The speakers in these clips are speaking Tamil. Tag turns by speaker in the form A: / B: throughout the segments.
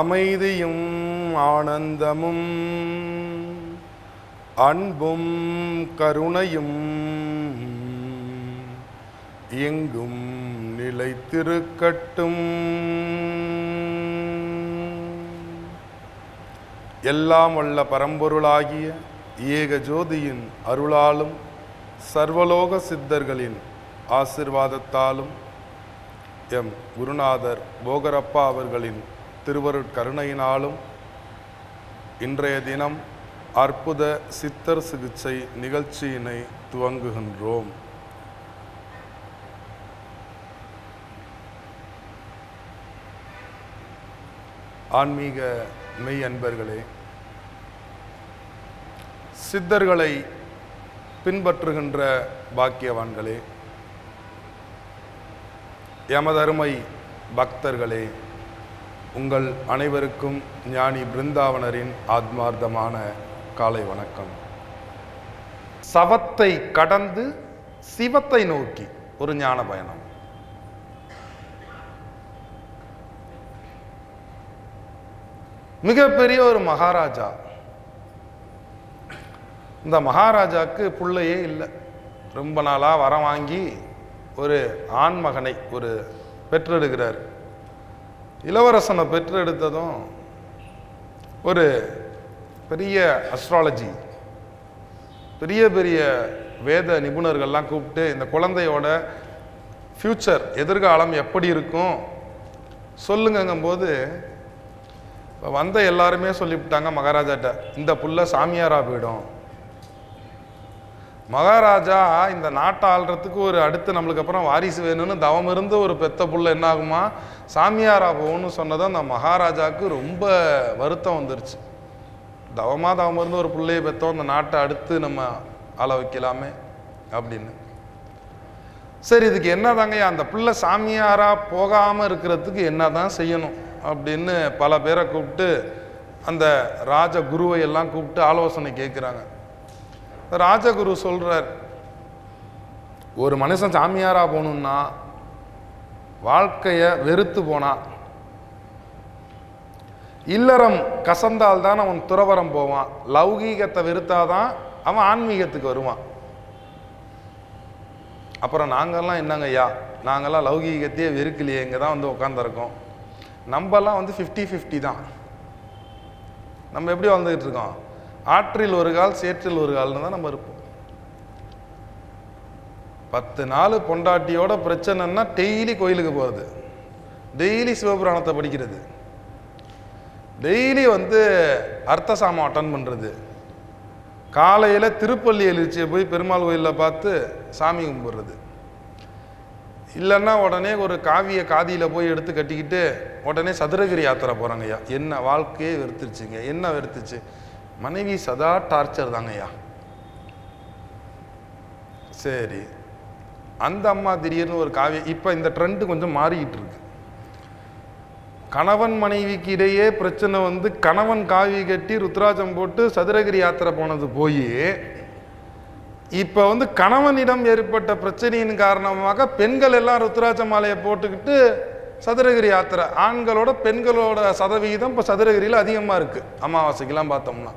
A: அமைதியும் ஆனந்தமும் அன்பும் கருணையும் எங்கும் நிலைத்திருக்கட்டும். எல்லாம் வல்ல பரம்பொருளாகிய ஏக ஜோதியின் அருளாலும் சர்வலோக சித்தர்களின் ஆசிர்வாதத்தாலும் எம் குருநாதர் போகரப்பா அவர்களின் திருவருட்கருணையினாலும் இன்றைய தினம் அற்புத சித்தர் சிகிச்சை நிகழ்ச்சியினை துவங்குகின்றோம். ஆன்மீக மெய் அன்பர்களே சித்தர்களை பின்பற்றுகின்ற பாக்கியவான்களே எமதருமை பக்தர்களே உங்கள் அனைவருக்கும் ஞானி பிருந்தாவனரின் ஆத்மார்த்தமான காலை வணக்கம். சவத்தை கடந்து சிவத்தை நோக்கி ஒரு ஞான பயணம். மிகப்பெரிய ஒரு மகாராஜா. இந்த மகாராஜாவுக்கு பிள்ளையே இல்லை. ரொம்ப நாளாக வரம் வாங்கி ஒரு ஆண் மகனை ஒரு பெற்றெடுக்கிறார். இளவரசனை பெற்றெடுத்ததும் ஒரு பெரிய அஸ்ட்ராலஜி பெரிய பெரிய வேத நிபுணர்கள்லாம் கூப்பிட்டு இந்த குழந்தையோட ஃப்யூச்சர் எதிர்காலம் எப்படி இருக்கும் சொல்லுங்கங்கும்போது இப்போ வந்த எல்லாருமே சொல்லிவிட்டாங்க மகாராஜாட்ட இந்த புள்ள சாமியாரா போயிடும். மகாராஜா இந்த நாட்டை ஆள்றதுக்கு ஒரு அடுத்து நம்மளுக்கு அப்புறம் வாரிசு வேணும்னு தவம் இருந்து ஒரு பெத்த புள்ள என்ன ஆகுமா? சாமியாரா போகணும்னு சொன்னதும் அந்த மகாராஜாவுக்கு ரொம்ப வருத்தம் வந்துருச்சு. தவமாக தவம் இருந்து ஒரு பிள்ளையை பெற்றோம் அந்த நாட்டை அடுத்து நம்ம ஆள வைக்கலாமே அப்படின்னு. சரி இதுக்கு என்னதாங்கய்யா அந்த பிள்ளை சாமியாரா போகாமல் இருக்கிறதுக்கு என்னதான் செய்யணும் அப்படின்னு பல பேரை கூப்பிட்டு அந்த ராஜ குருவை எல்லாம் கூப்பிட்டு ஆலோசனை கேட்குறாங்க ராஜகுரு சொல்கிறார் ஒரு மனுஷன் சாமியாராக போகணுன்னா வாழ்க்கையை வெறுத்து போனா இல்லறம் கசந்தால் தான் அவன் துறவரம் போவான் லௌகீகத்தை வெறுத்தாதான் அவன் ஆன்மீகத்துக்கு வருவான். அப்புறம் நாங்கள்லாம் என்னங்க ஐயா லௌகீகத்தையே வெறுக்கலையே இங்கே தான் வந்து உட்காந்துருக்கோம் நம்மலாம் வந்து ஃபிஃப்டி ஃபிஃப்டி தான். நம்ம எப்படி வாழ்ந்துக்கிட்டு இருக்கோம்? ஆற்றில் ஒரு கால் சேற்றில் ஒரு கால்னு தான் நம்ம இருப்போம். பத்து நாள் பொண்டாட்டியோட பிரச்சனைன்னா டெய்லி கோயிலுக்கு போகிறது டெய்லி சிவபுராணத்தை படிக்கிறது. டெய்லி வந்து அர்த்த சாமம் அட்டன் பண்ணுறது காலையில் திருப்பள்ளி எழுச்சியை போய் பெருமாள் கோயிலில் பார்த்து சாமி கும்பிட்றது. இல்லைன்னா உடனே ஒரு காவிய காதியில் போய் எடுத்து கட்டிக்கிட்டு உடனே சதுரகிரி யாத்திரை போகிறாங்க ஐயா என்ன வாழ்க்கையே வெறுத்துருச்சுங்க. என்ன வெறுத்துச்சு? மனைவி சதா டார்ச்சர் தாங்க ஐயா சரி. அந்த அம்மா திடீர்னு ஒரு காவிய இப்போ இந்த ட்ரெண்டு கொஞ்சம் மாறிக்கிட்டு இருக்கு. கணவன் மனைவிக்கு இடையே பிரச்சனை வந்து கணவன் காவி கட்டி ருத்ராஜம் போட்டு சதுரகிரி யாத்திரை போனது போய் இப்போ வந்து கணவனிடம் ஏற்பட்ட பிரச்சனையின் காரணமாக பெண்கள் எல்லாம் ருத்ராஜ மாலையை போட்டுக்கிட்டு சதுரகிரி யாத்திரை ஆண்களோட பெண்களோட சதவிகிதம் இப்போ சதுரகிரியில் அதிகமாக இருக்குது அமாவாசைக்கெல்லாம் பார்த்தோம்னா.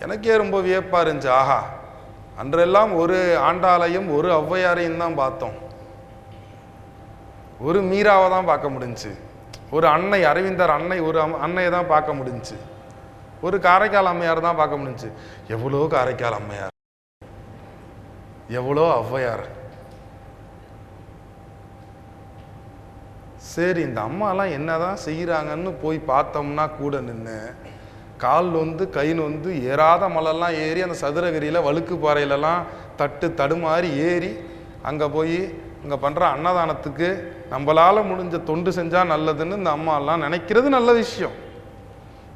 A: எனக்கே ரொம்ப வியப்பாக இருந்துச்சு. ஆஹா அன்றெல்லாம் ஒரு ஆண்டாளையும் ஒரு ஔவையாரையும் தான் பார்த்தோம். ஒரு மீராவை தான் பார்க்க முடிஞ்சுச்சு. ஒரு அன்னை அரவிந்தர் அன்னை ஒரு அம்- அன்னையை தான் பார்க்க முடிஞ்சுச்சு. ஒரு காரைக்கால் அம்மையார் தான் பார்க்க முடிஞ்சுச்சு. எவ்வளோ காரைக்கால் அம்மையார்? எவ்வளோ ஔவையார்? சரி இந்த அம்மாலாம் என்னதான் செய்கிறாங்கன்னு போய் பார்த்தோம்னா கூட நின்று கால் வந்து கை நொந்து ஏறாத மலைலாம் ஏறி அந்த சதுரகிரியில் வழுக்கு பாறையிலலாம் தட்டு தடுமாறி ஏறி அங்கே போய் அங்கே பண்ணுற அன்னதானத்துக்கு நம்மளால் முடிஞ்ச தொண்டு செஞ்சால் நல்லதுன்னு இந்த அம்மாலாம் நினைக்கிறது நல்ல விஷயம்.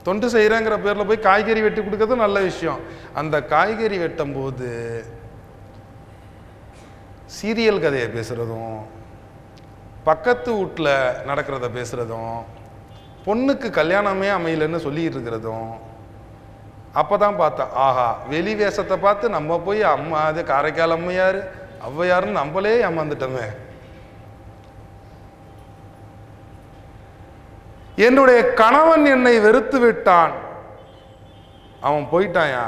A: தொண்டு செய்கிறேங்கிற பேரில் போய் காய்கறி வெட்டி கொடுக்கறது நல்ல விஷயம். அந்த காய்கறி வெட்டும் போது சீரியல் கதையை பேசுகிறதும் பக்கத்து வீட்டில் நடக்கிறத பேசுகிறதும் பொண்ணுக்கு கல்யாணமே அமையலன்னு சொல்லிட்டு இருக்கிறதும் அப்போ தான் பார்த்தா ஆஹா வெளி வேஷத்தை பார்த்து நம்ம போய் அம்மா அது காரைக்கால் அம்மையார் ஔவையாருன்னு நம்மளே ஏமாந்துட்டோமே. என்னுடைய கணவன் என்னை வெறுத்து விட்டான். அவன் போயிட்டாயா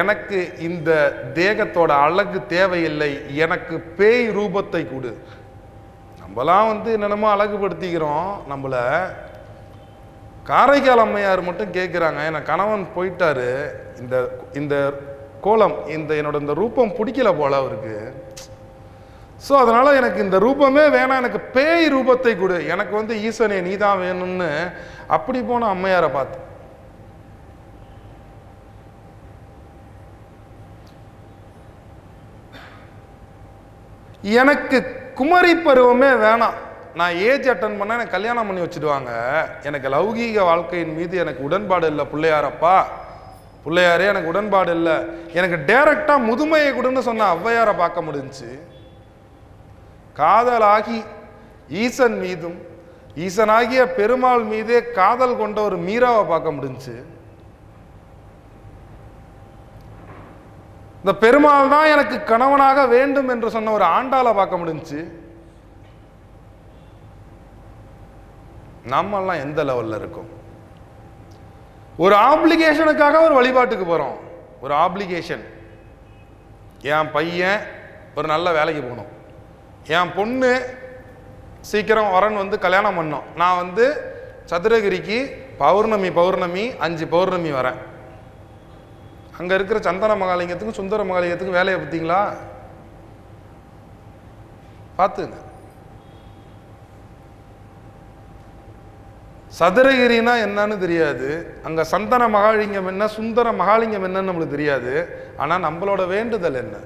A: எனக்கு இந்த தேகத்தோட அழகு தேவையில்லை. எனக்கு பேய் ரூபத்தை கொடு. நம்மலாம் வந்து என்னென்னமோ அழகுபடுத்திக்கிறோம். நம்மள காரைக்கால் அம்மையார் மட்டும் கேட்குறாங்க என் கணவன் போயிட்டாரு. இந்த இந்த கோலம் இந்த என்னோட இந்த ரூபம் பிடிக்கல போல அவருக்கு. ஸோ அதனால் எனக்கு இந்த ரூபமே வேணாம். எனக்கு பேய் ரூபத்தை கொடு. எனக்கு வந்து ஈசனே நீ தான் வேணும்னு அப்படி போன அம்மையாரை பார்த்து. எனக்கு குமரி பருவமே வேணாம். நான் ஏஜ் அட்டன் பண்ண எனக்கு கல்யாணம் பண்ணி வச்சுடுவாங்க. எனக்கு லௌகீக வாழ்க்கையின் மீது எனக்கு உடன்பாடு இல்லை பிள்ளையாரப்பா. பிள்ளையாரே எனக்கு உடன்பாடு இல்லை. எனக்கு டைரக்டாக முதுமையை கொடுன்னு சொன்ன ஔவையாரை பார்க்க முடிஞ்சு காதலாகி ஈசன் மீதும் ஈசனாகிய பெருமாள் மீதே காதல் கொண்ட ஒரு மீராவை பார்க்க முடிஞ்சு இந்த பெருமாள் தான் எனக்கு கணவனாக வேண்டும் என்று சொன்ன ஒரு ஆண்டாளை பார்க்க முடிஞ்சுச்சு. நம்மெல்லாம் எந்த லெவலில் இருக்கோம்? ஒரு ஆப்ளிகேஷனுக்காக ஒரு வழிபாட்டுக்கு போகிறோம் ஒரு ஆப்ளிகேஷன் என் பையன் ஒரு நல்ல வேலைக்கு போகணும். என் பொண்ணு சீக்கிரம் வரன் வந்து கல்யாணம் பண்ணோம். நான் வந்து சதுரகிரிக்கு பௌர்ணமி பௌர்ணமி அஞ்சு பௌர்ணமி வரேன். அங்கே இருக்கிற சந்தன மகாலிங்கத்துக்கும் சுந்தர மகாலிங்கத்துக்கும் வேலையை பார்த்தீங்களா? பார்த்துங்க. சதுரகிரினா என்னன்னு தெரியாது. அங்கே சந்தன மகாலிங்கம் என்ன சுந்தர மகாலிங்கம் என்னன்னு நம்மளுக்கு தெரியாது. ஆனால் நம்மளோட வேண்டுதல் என்ன?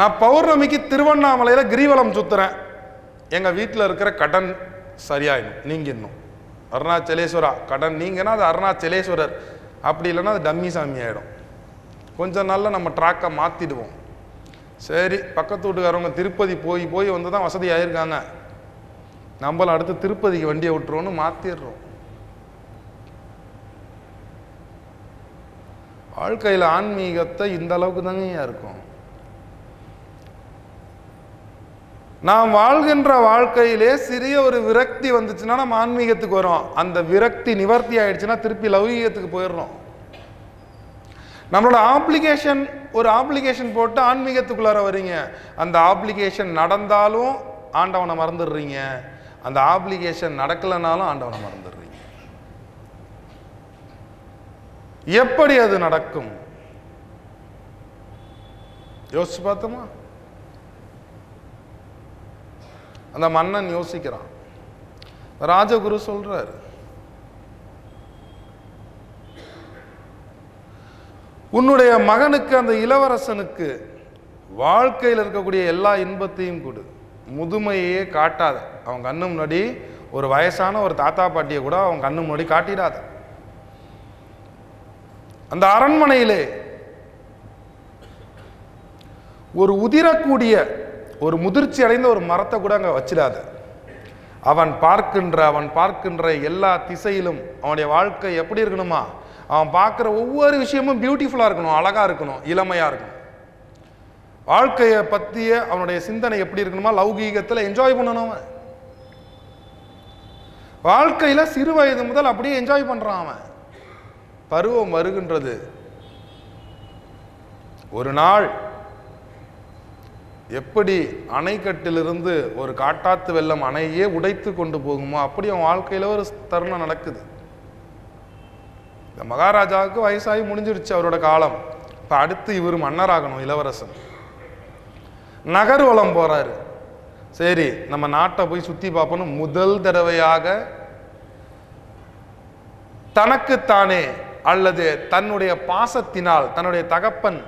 A: நான் பௌர்ணமிக்கு திருவண்ணாமலையில் கிரிவலம் சுத்துறேன். எங்கள் வீட்டில் இருக்கிற கடன் சரியாயிடும் நீங்கிடணும். அருணாச்சலேஸ்வரா கடன் நீங்கன்னா அது அருணாச்சலேஸ்வரர். அப்படி இல்லைன்னா அது டம்மி சாமி ஆகிடும் கொஞ்ச நாளில் நம்ம ட்ராக்கை மாற்றிடுவோம் சரி பக்கத்து வீட்டுக்காரவங்க திருப்பதி போய் போய் வந்து தான் வசதி ஆயிருக்காங்க. நம்மளும் அடுத்து திருப்பதிக்கு வண்டியை விட்டுருவோன்னு மாத்திடுறோம். வாழ்க்கையில் ஆன்மீகத்தை இந்த அளவுக்கு தாங்கய்யா இருக்கும். நாம் வாழ்கின்ற வாழ்க்கையிலே சிறிய ஒரு விரக்தி வந்துச்சுன்னா நம்ம ஆன்மீகத்துக்கு வரோம். அந்த விரக்தி நிவர்த்தி ஆயிடுச்சுன்னா திருப்பி லௌகீகத்துக்கு போயிடுறோம். நம்மளோட ஆப்ளிகேஷன் ஒரு ஆப்ளிகேஷன் போட்டு ஆன்மீகத்துக்குள்ளார வரீங்க. அந்த ஆப்ளிகேஷன் நடந்தாலும் ஆண்டவனை மறந்துடுறீங்க. அந்த ஆப்ளிகேஷன் நடக்கலைனாலும் ஆண்டவனை மறந்துடுறீங்க. எப்படி அது நடக்கும்? யோசிச்சு பார்த்தோமா? அந்த மன்னன் யோசிக்கிறான். ராஜகுரு சொல்றாரு உன்னுடைய மகனுக்கு அந்த இளவரசனுக்கு வாழ்க்கையில் இருக்கக்கூடிய எல்லா இன்பத்தையும் கொடு. முதுமையே காட்டாத. அவன் கண்ணு முன்னாடி ஒரு வயசான ஒரு தாத்தா பாட்டியை கூட அவன் கண்ணு முன்னாடி காட்டிடாத. அந்த அரண்மனையிலே ஒரு உதிரக்கூடிய ஒரு முதிர்ச்சி அடைந்த ஒரு மரத்தை கூட அங்கே வச்சிடாத. அவன் பார்க்கின்ற அவன் பார்க்கின்ற எல்லா திசையிலும் அவனுடைய வாழ்க்கை எப்படி இருக்கணுமா? அவன் பார்க்குற ஒவ்வொரு விஷயமும் பியூட்டிஃபுல்லாக இருக்கணும் அழகாக இருக்கணும் இளமையாக இருக்கணும். வாழ்க்கையை பற்றிய அவனுடைய சிந்தனை எப்படி இருக்கணுமா? லௌகீகத்தில் என்ஜாய் பண்ணணும் அவன். வாழ்க்கையில் சிறு வயது முதல் அப்படியே என்ஜாய் பண்ணுறான் அவன். பருவம் வருகின்றது. ஒரு நாள் எப்படி அணைக்கட்டிலிருந்து ஒரு காட்டாத்து வெள்ளம் அணையே உடைத்து கொண்டு போகுமோ அப்படி அவன் வாழ்க்கையில ஒரு தருணம் நடக்குது. இந்த மகாராஜாவுக்கு வயசாகி முடிஞ்சிருச்சு அவரோட காலம். இப்போ அடுத்து இவர் மன்னராகணும் இளவரசன். நகர்வலம் போறாரு. சரி நம்ம நாட்டை போய் சுத்தி பார்ப்போம் முதல் தடவையாக தனக்குத்தானே அல்லது தன்னுடைய பாசத்தினால் தன்னுடைய தகப்பன்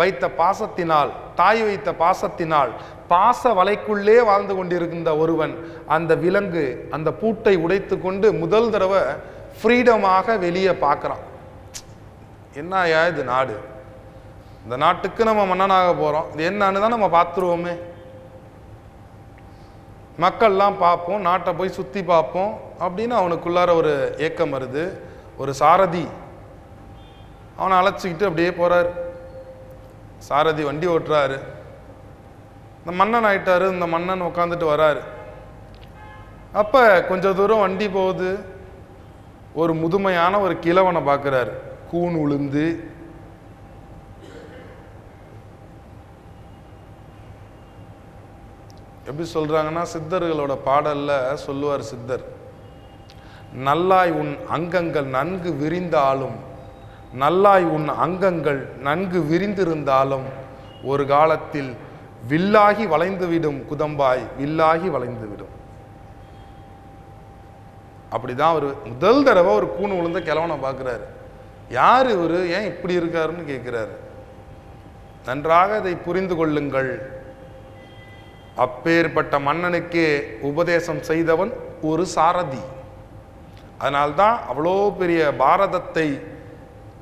A: வைத்த பாசத்தினால் தாய் வைத்த பாசத்தினால் பாச வலைக்குள்ளே வாழ்ந்து கொண்டிருக்கின்ற ஒருவன் அந்த விலங்கு அந்த பூட்டை உடைத்து கொண்டு முதல் தடவை ஃப்ரீடமாக வெளியே பார்க்குறான். என்ன இது நாடு? இந்த நாட்டுக்கு நம்ம மன்னனாக போகிறோம் இது என்னன்னு தான் நம்ம பார்த்துருவோமே. மக்கள்லாம் பார்ப்போம் நாட்டை போய் சுற்றி பார்ப்போம் அப்படின்னு அவனுக்குள்ளார ஒரு ஏக்கம் வருது. ஒரு சாரதி. அவனை அழைச்சிக்கிட்டு அப்படியே போகிறார் சாரதி வண்டி ஓட்டுறாரு. இந்த மன்னன் ஆயிட்டாரு. இந்த மன்னன் உட்காந்துட்டு வராரு. அப்போ கொஞ்ச தூரம் வண்டி போகுது. ஒரு முதுமையான ஒரு கிழவனை பார்க்குறாரு. கூன் உளுந்து எப்படி சொல்கிறாங்கன்னா சித்தர்களோட பாடல்ல சொல்லுவார் சித்தர் நல்லாய் உன் அங்கங்கள் நன்கு விரிந்தாலும் நல்லாய் உன் அங்கங்கள் நன்கு விரிந்திருந்தாலும் ஒரு காலத்தில் வில்லாகி வளைந்துவிடும் குதம்பாய் வில்லாகி வளைந்துவிடும். அப்படிதான் அவர் முதல் தடவை ஒரு கூணு விழுந்த கிழவனை பார்க்குறாரு. யார் இவர்? ஏன் இப்படி இருக்காருன்னு கேட்குறாரு. நன்றாக இதை புரிந்து கொள்ளுங்கள். அப்பேற்பட்ட மன்னனுக்கே உபதேசம் செய்தவன் ஒரு சாரதி. அதனால்தான் அவ்வளோ பெரிய பாரதத்தை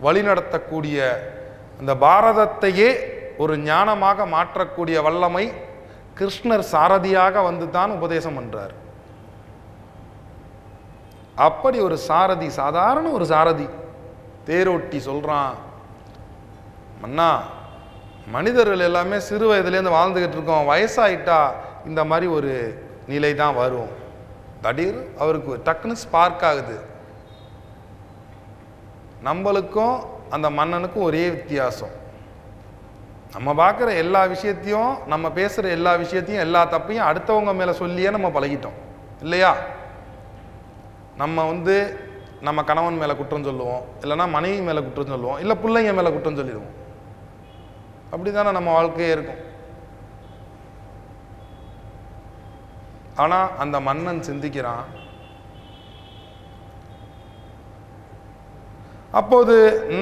A: வழிநடத்தக்கூடிய அந்த பாரதத்தையே ஒரு ஞானமாக மாற்றக்கூடிய வல்லமை கிருஷ்ணர் சாரதியாக வந்து தான் உபதேசம் பண்ணுறார் அப்படி ஒரு சாரதி சாதாரண ஒரு சாரதி தேரோட்டி சொல்கிறான் மன்னா மனிதர்கள் எல்லாமே சிறு வயதுலேருந்து வாழ்ந்துக்கிட்டு இருக்கோம். வயசாகிட்டா இந்த மாதிரி ஒரு நிலை தான் வரும். திடீர் அவருக்கு டக்குன்னு ஸ்பார்க் ஆகுது. நம்மளுக்கும் அந்த மன்னனுக்கும் ஒரே வித்தியாசம். நம்ம பார்க்குற எல்லா விஷயத்தையும் நம்ம பேசுகிற எல்லா விஷயத்தையும் எல்லா தப்பையும் அடுத்தவங்க மேலே சொல்லியே நம்ம பழகிட்டோம். இல்லையா? நம்ம வந்து நம்ம கணவன் மேலே குற்றம் சொல்லுவோம். இல்லைன்னா மனைவி மேலே குற்றம் சொல்லுவோம். இல்லை பிள்ளைங்க மேலே குற்றம் சொல்லிடுவோம். அப்படி தானே நம்ம வாழ்க்கையே இருக்கும். ஆனால் அந்த மன்னன் சிந்திக்கிறான். அப்போது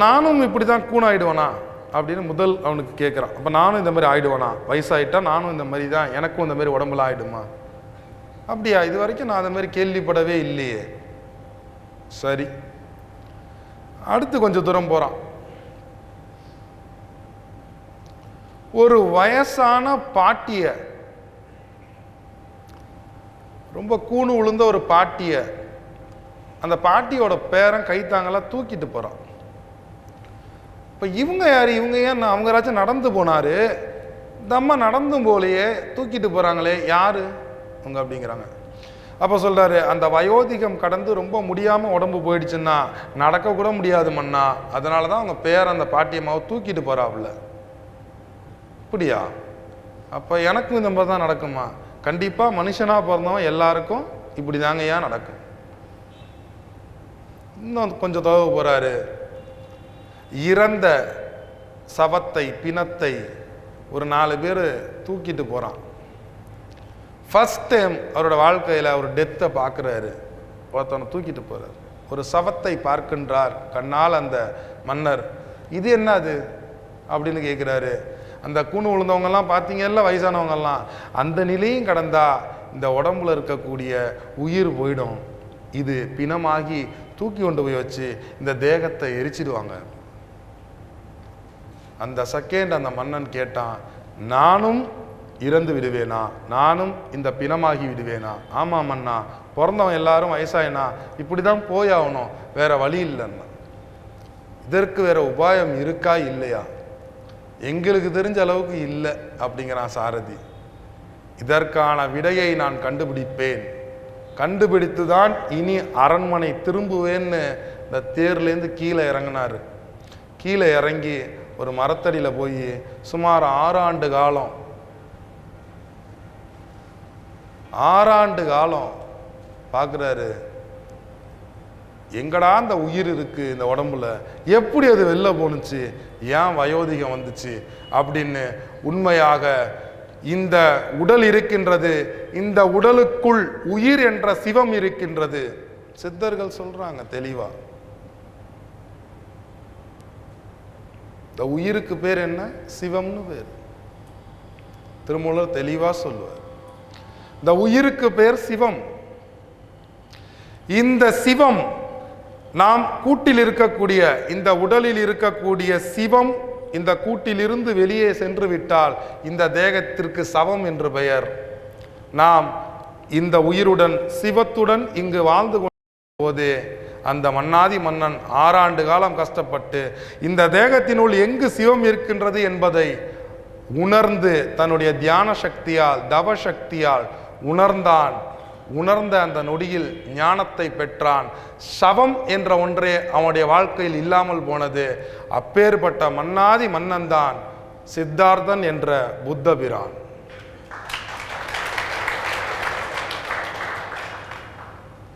A: நானும் இப்படி தான் கூணாயிடுவேனா? அப்படின்னு முதல் அவனுக்கு கேட்குறான் அப்போ நானும் இந்த மாதிரி ஆகிடுவேனா வயசாயிட்டா நானும் இந்த மாதிரி தான் எனக்கும் இந்த மாதிரி உடம்புல ஆகிடுமா அப்படியா? இது வரைக்கும் நான் அந்த மாதிரி கேள்விப்படவே இல்லையே. சரி. அடுத்து கொஞ்சம் தூரம் போகிறான் ஒரு வயசான பாட்டிய ரொம்ப கூணு விழுந்த ஒரு பாட்டிய அந்த பாட்டியோட பேரன் கைத்தாங்கலாம் தூக்கிட்டு போகிறான் இப்போ இவங்க யார்? இவங்க ஏன் அவங்கராச்சும் நடந்து போனாரு? இந்த அம்மா நடந்தும் போலையே தூக்கிட்டு போகிறாங்களே யார்? அவங்க அப்படிங்கிறாங்க. அப்போ சொல்கிறாரு அந்த வயோதிகம் கடந்து ரொம்ப முடியாமல் உடம்பு போயிடுச்சுன்னா நடக்கக்கூட முடியாது மண்ணா அதனால தான் அவங்க பேர் அந்த பாட்டியம்மாவை தூக்கிட்டு போகிறாப்புல அப்படியா? அப்போ எனக்கும் இந்த மாதிரி தான் நடக்குமா? கண்டிப்பாக மனுஷனாக பிறந்தவன் எல்லாருக்கும் இப்படி தாங்கய்யா நடக்கும். இன்னும் கொஞ்சம் தொலைவு போகிறாரு இறந்த சவத்தை பிணத்தை ஒரு நாலு பேர் தூக்கிட்டு போகிறான் ஃபஸ்ட் டைம் அவரோட வாழ்க்கையில் அவர் டெத்தை பார்க்குறாரு ஒருத்தவனை தூக்கிட்டு போகிறார் ஒரு சவத்தை பார்க்கின்றார் கண்ணால் அந்த மன்னர். இது என்னது அப்படின்னு கேட்குறாரு அந்த கூணு விழுந்தவங்கெல்லாம் பார்த்தீங்கல்ல வயசானவங்கெல்லாம். அந்த நிலையும் கடந்தா இந்த உடம்புல இருக்கக்கூடிய உயிர் போயிடும். இது பிணமாகி தூக்கி கொண்டு போய் வச்சு இந்த தேகத்தை எரிச்சிடுவாங்க. அந்த செகண்ட் அந்த மன்னன் கேட்டான் நானும் இறந்து விடுவேனா? நானும் இந்த பிணமாகி விடுவேனா? ஆமா மன்னா பிறந்தவன் எல்லாரும் வயசாயினா இப்படி தான் போயாகணும். வேற வழி இல்லைன்னா. இதற்கு வேற உபாயம் இருக்கா இல்லையா? எங்களுக்கு தெரிஞ்ச அளவுக்கு இல்லை அப்படிங்கிறான் சாரதி. இதற்கான விடையை நான் கண்டுபிடிப்பேன். கண்டுபிடித்து தான் இனி அரண்மனை திரும்புவேன்னு இந்த தேர்லேருந்து கீழே இறங்கினார். கீழே இறங்கி ஒரு மரத்தடியில் போய் சுமார் ஆறாண்டு காலம் ஆறாண்டு காலம் பார்க்குறாரு. எங்கடா அந்த உயிர் இருக்கு இந்த உடம்புல? எப்படி அது வெளில போணுச்சு? ஏன் வயோதிகம் வந்துச்சு? அப்படின்னு உண்மையாக இந்த உடல் இருக்கின்றது இந்த உடலுக்குள் உயிர் என்ற சிவம் இருக்கின்றது. சித்தர்கள் சொல்றாங்க தெளிவா. இந்த உயிருக்கு பேர் என்ன? சிவம்னு பேர். திருமூலர் தெளிவா சொல்லுவார். இந்த உயிருக்கு பேர் சிவம். இந்த சிவம் நாம் கூட்டில் இருக்கக்கூடிய இந்த உடலில் இருக்கக்கூடிய சிவம் இந்த கூட்டிலிருந்து வெளியே சென்று விட்டால் இந்த தேகத்திற்கு சவம் என்று பெயர். நாம் இந்த உயிருடன் சிவத்துடன் இங்கு வாழ்ந்து கொண்ட போது அந்த மன்னாதி மன்னன் ஆறாண்டு காலம் கஷ்டப்பட்டு இந்த தேகத்தினுள் எங்கு சிவம் இருக்கின்றது என்பதை உணர்ந்து தன்னுடைய தியான சக்தியால் தவ சக்தியால் உணர்ந்தான். உணர்ந்த அந்த நொடியில் ஞானத்தை பெற்றான். சவம் என்ற ஒன்றே அவனுடைய வாழ்க்கையில் இல்லாமல் போனது. அப்பேற்பட்ட மன்னாதி மன்னன்தான் சித்தார்த்தன் என்ற புத்தபிரான்.